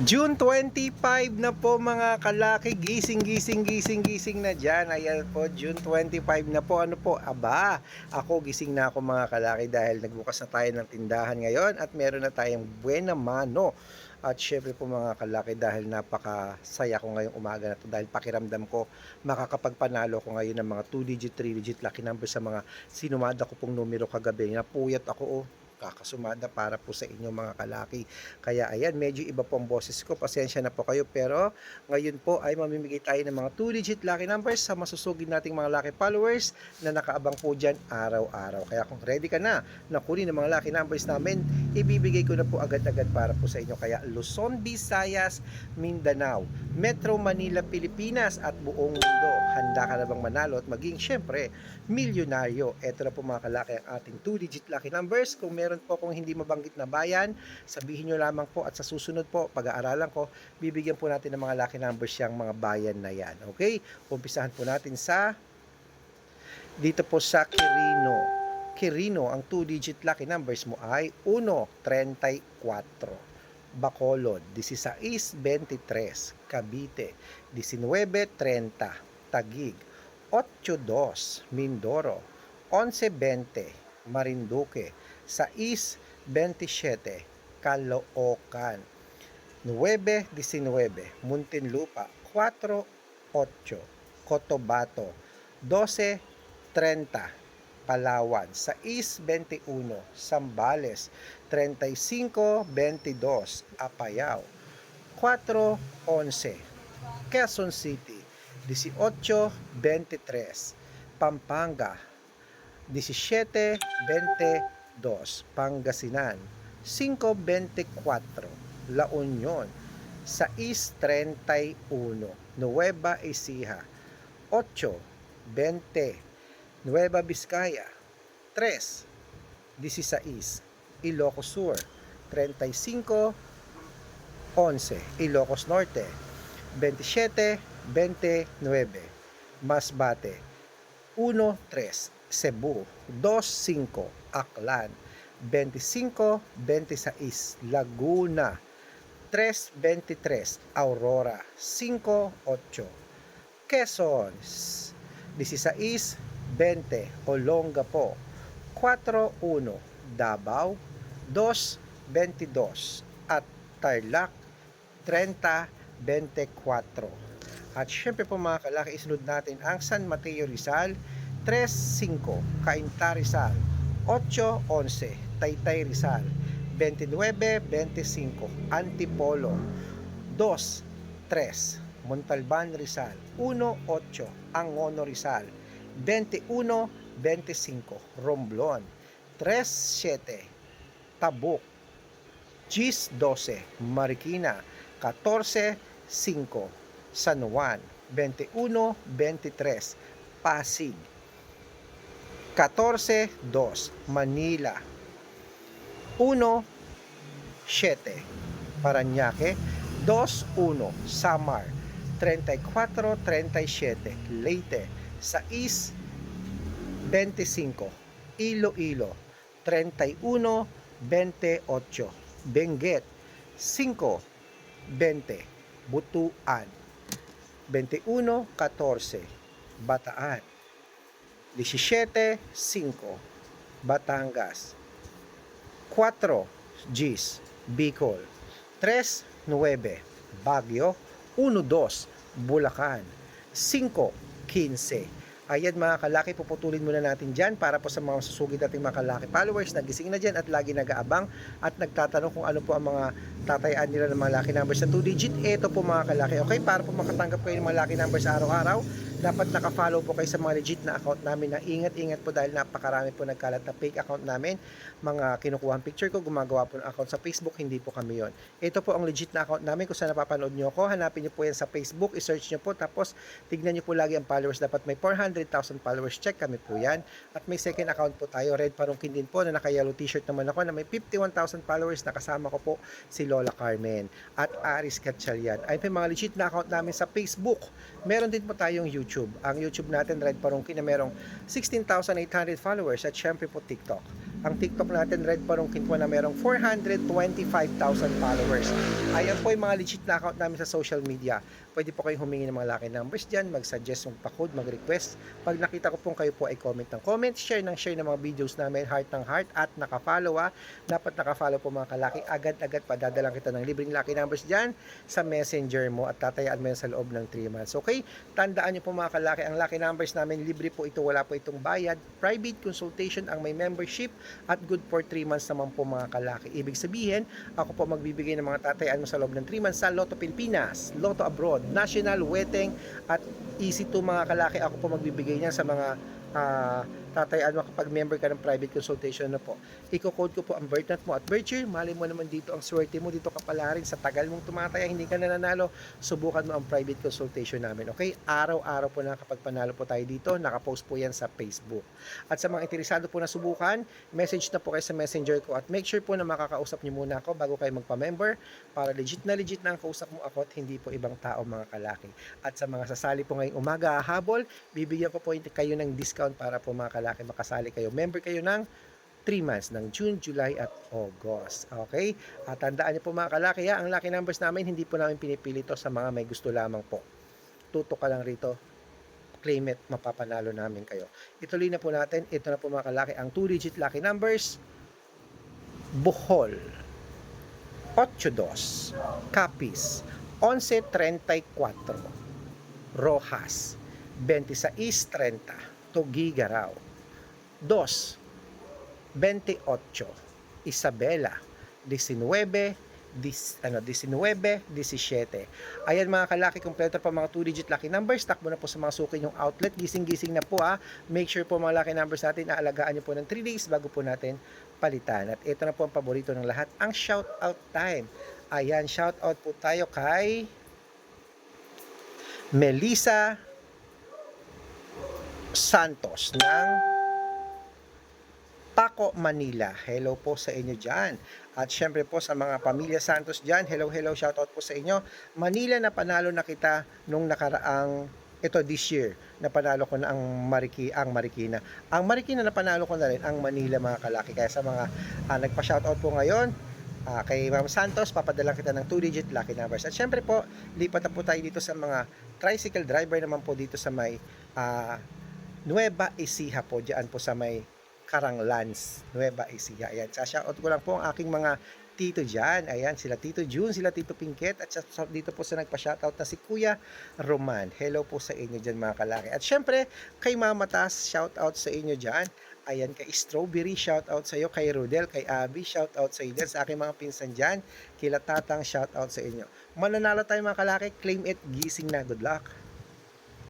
June 25 na po mga kalaki, gising, gising, gising, gising na dyan. Ayan po, June 25 na po. Ano po? Aba, ako gising na ako mga kalaki dahil nagbukas na tayo ng tindahan ngayon at meron na tayong buena mano. At syempre po mga kalaki dahil napakasaya ko ngayong umaga na to dahil pakiramdam ko makakapagpanalo ko ngayon ng mga 2 digit, 3 digit lucky number sa mga sinumada ko pong numero kagabi. Napuyat ako oh kakasumada para po sa inyo mga kalaki. Kaya ayan, medyo iba po ang boses ko. Pasensya na po kayo. Pero ngayon po ay mamimigay tayo ng mga 2-digit lucky numbers sa masusugid nating mga lucky followers na nakaabang po dyan araw-araw. Kaya kung ready ka na na kunin ng mga lucky numbers namin, ibibigay ko na po agad-agad para po sa inyo. Kaya Luzon, Visayas, Mindanao, Metro Manila, Pilipinas at buong mundo. Handa ka na bang manalo at maging syempre milyonaryo? Ito na po mga kalaki ang ating 2-digit lucky numbers. Kung meron po kung hindi mabanggit na bayan, sabihin nyo lamang po at sa susunod po, pag-aaralan ko, bibigyan po natin ng mga lucky numbers yung mga bayan na yan. Okay? Umpisahan po natin sa dito po sa Quirino. Quirino, ang 2-digit lucky numbers mo ay 134. Bacolod, 1623. Cavite, 1930. Tagig, 82. Mindoro, 1120. Marinduque, 627. Caloocan, 919. Muntinlupa, 48. Cotabato, 1230. Palawan, 621. Sambales, 3522. Apayao, 411. Quezon City, 1823. Pampanga, 1722. Pangasinan, 524. La Union, 631. Nueva Ecija, 820. Nueva Vizcaya, 3, 16. Ilocos Sur, 35, 11. Ilocos Norte, 27, 29. Masbate, 1, 3. Cebu, 2, 5. Aklan, 25, 26. Laguna, 3, 23. Aurora, 5, 8. Quezon, 16, 20. Olongapo, 4, 1. Davao, 2, 22. At Tarlac, 30, 24. At syempre po mga kalaki, isunod natin ang San Mateo Rizal, 3-5, Cainta Rizal, 8-11, Taytay Rizal, 29-25, Antipolo, 2-3, Montalban Rizal, 1-8, Angono Rizal, 21-25, Romblon, 3-7, Tabuk, Gis 12, Marikina, 14-5, San Juan, 21-23, Pasig, 14-2, Manila, 1-7, Paranaque, 2-1, Samar, 34-37, Leyte, 6-25, Iloilo, 31-28, Benguet, 5-20, Butuan, 21-14, Bataan, 17-5, Batangas, 4 Gs, Bicol, 3-9, Baguio, 1-2, Bulacan, 5-15. Ayan mga kalaki, puputulin muna natin dyan para po sa mga susugid nating mga kalaki followers. Na gising na dyan at lagi nag-aabang at nagtatanong kung ano po ang mga tatayaan nila ng mga lucky numbers sa 2 digit. Ito po mga kalaki. Okay, para po makatanggap kayo ng mga lucky numbers araw-araw, dapat naka-follow po kayo sa mga legit na account namin na ingat-ingat po dahil napakarami po nagkalat na fake account namin. Mga kinukuha picture ko, gumagawa po ng account sa Facebook, hindi po kami yon. Ito po ang legit na account namin kung saan napapanood nyo ako. Hanapin nyo po yan sa Facebook, i-search nyo po, tapos tignan nyo po lagi ang followers. Dapat may 400,000 followers. Check kami po yan. At may second account po tayo, Red Parungkin din po, na naka-yellow t-shirt naman ako na may 51,000 followers na kasama ko po si Lola Carmen at Aris Gatchalian. Ay may mga legit na account namin sa Facebook. Meron din po tayong YouTube. Ang YouTube natin, Red Parungkin, na merong 16,800 followers at syempre po TikTok. Ang TikTok natin, Red Parungkin po na merong 425,000 followers. Ayan po yung mga legit na account namin sa social media. Pwede po kayong humingi ng mga lucky numbers dyan, mag-suggest, magpa-code, mag-request. Pag nakita ko pong kayo po ay comment ng comment, share ng share ng mga videos namin, heart ng heart, at nakafollow ha. Dapat nakafollow po mga kalaki. Agad-agad padadalang kita ng libreng lucky numbers dyan sa messenger mo at tatayaan mo yan sa loob ng 3 months. Okay? Tandaan nyo po mga kalaki, ang lucky numbers namin, libre po ito, wala po itong bayad. Private consultation ang may membership at good for 3 months naman po mga kalaki. Ibig sabihin, ako po magbibigay ng mga tatayaan mo sa loob ng 3 months sa Lotto Pilipinas, Lotto Abroad, National, Weteng at Easy to mga kalaki. Ako po magbibigay niyan sa mga ah, tatayaan mo kapag member ka ng private consultation na po. Iko-code ko po ang birth mo at birth year. Mali mo naman dito ang swerte mo. Dito ka pala rin sa tagal mong tumataya, hindi ka nananalo. Subukan mo ang private consultation namin. Okay? Araw-araw po na kapag panalo po tayo dito, nakapost po yan sa Facebook. At sa mga interesado po na subukan, message na po kayo sa messenger ko at make sure po na makakausap niyo muna ako bago kayo magpa-member para legit na legit na ang kausap mo ako at hindi po ibang tao mga kalaki. At sa mga sasali po ngayong umaga habol, bibigyan ko po kayo ng discount para po mga kalaki makasali kayo. Member kayo ng 3 months ng June, July at August. Okay? At tandaan niyo po mga kalaki, ha, ang lucky numbers namin hindi po namin pinipili to sa mga may gusto lamang po. Tutok ka lang rito, claim it, mapapanalo namin kayo. Ituloy na po natin, ito na po mga kalaki, ang 2-digit lucky numbers, Bohol, 82, Capiz, 1134, Rojas, 2630, Tugigaraw, 2, 28, Isabela, 19, dis, ano, 19, 17. Ayan mga kalaki, kompleto pa mga 2-digit lucky numbers. Takbo na po sa mga suki yung outlet. Gising-gising na po ha. Make sure po mga lucky numbers natin, naalagaan nyo po ng 3 days bago po natin palitan. At ito na po ang paborito ng lahat, ang shout out time. Ayan, shout out po tayo kay Melissa Santos ng Paco, Manila. Hello po sa inyo dyan. At syempre po sa mga pamilya Santos dyan, hello, hello, shout out po sa inyo. Manila na panalo na kita nung nakaraang ito this year na panalo ko na ang Mariki ang Marikina. Ang Marikina na panalo ko na rin ang Manila mga kalaki. Kaya sa mga ah, nagpa-shoutout po ngayon, ah, kay Ma'am Santos, papadalang kita ng 2-digit lucky numbers. At syempre po, lipat na po tayo dito sa mga tricycle driver naman po dito sa may ah, Nueva Ecija po, diyan po sa may Karanglands, Nueva Ecija. Ayan, shoutout ko lang po ang aking mga tito dyan. Ayan, sila Tito June, sila Tito Pinket, at dito po sa nagpa-shoutout na si Kuya Roman. Hello po sa inyo dyan mga kalaki. At syempre, kay Mama Tas, shoutout sa inyo dyan. Ayan, kay Strawberry, shoutout sa iyo. Kay Rodel, kay Abby, shoutout sa iyo dyan. Sa aking mga pinsan dyan, kila Tatang, shoutout sa inyo. Mananalo tayo mga kalaki, claim it, gising na. Good luck.